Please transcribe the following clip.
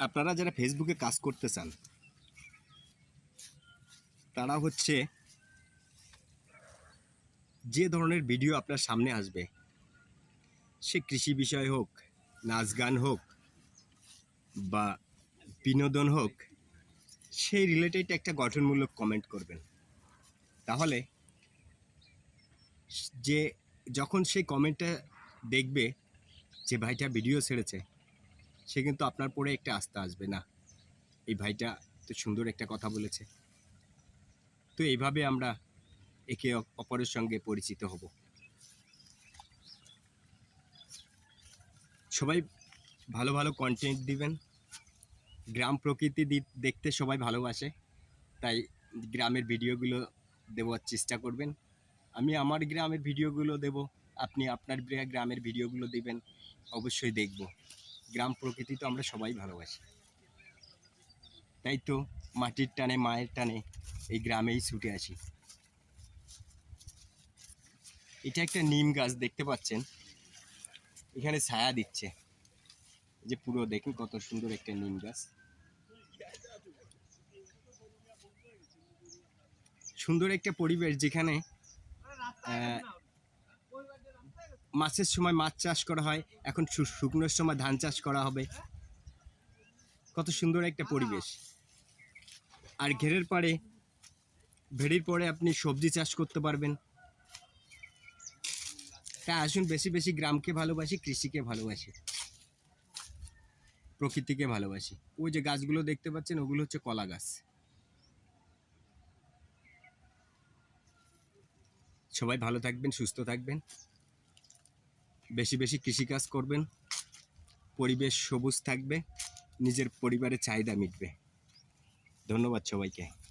আপনারা যারা ফেসবুকে কাজ করতে চান, তারা হচ্ছে যে ধরনের ভিডিও আপনার সামনে আসবে, সে কৃষি বিষয় হোক, নাচ গান হোক বা বিনোদন হোক, সেই রিলেটেড একটা গঠনমূলক কমেন্ট করবেন। তাহলে যে, যখন সেই কমেন্টটা দেখবে যে ভাইটা ভিডিও ছেড়েছে সে কিন্তু আপনার পরে একটা আস্থা আসবে, না, এই ভাইটা তো সুন্দর একটা কথা বলেছে। তো এইভাবে আমরা একে অপরের সঙ্গে পরিচিত হব। সবাই ভালো ভালো কন্টেন্ট দিবেন। গ্রাম প্রকৃতি দেখতে সবাই ভালোবাসে, তাই গ্রামের ভিডিওগুলো দেওয়ার চেষ্টা করবেন। আমি আমার গ্রামের ভিডিওগুলো দেব, আপনি আপনার গ্রামের ভিডিওগুলো দিবেন, অবশ্যই দেখব। গ্রাম প্রকৃতি তো আমরা সবাই ভালোবাসি। তাই তো মাটির টানে মায়ের টানে এই গ্রামেই ছুটে আসি। এটা একটা নিম গাছ, দেখতে পাচ্ছেন? এখানে ছায়া দিচ্ছে। যে পুরো, দেখুন কত সুন্দর একটা নিম গাছ। সুন্দর একটা পরিবেশ যেখানে মাছের সময় মাছ চাষ করা হয়। এখন শুকনোর সময় ধান চাষ করা হবে। কত সুন্দর একটা পরিবেশ। আর ঘেরের পাড়ে ভেড়ির পরে আপনি সবজি চাষ করতে পারবেন। তাই আসুন বেশি বেশি গ্রামকে ভালোবাসি কৃষিকে ভালোবাসি। প্রকৃতিকে ভালোবাসি। ওই যে গাছগুলো দেখতে পাচ্ছেন ওগুলো হচ্ছে কলা গাছ। সবাই ভালো থাকবেন সুস্থ থাকবেন। বেশি বেশি কৃষিকাজ করবেন। পরিবেশ সবুজ থাকবে নিজের পরিবারের চাহিদা মিটবে। ধন্যবাদ সবাইকে।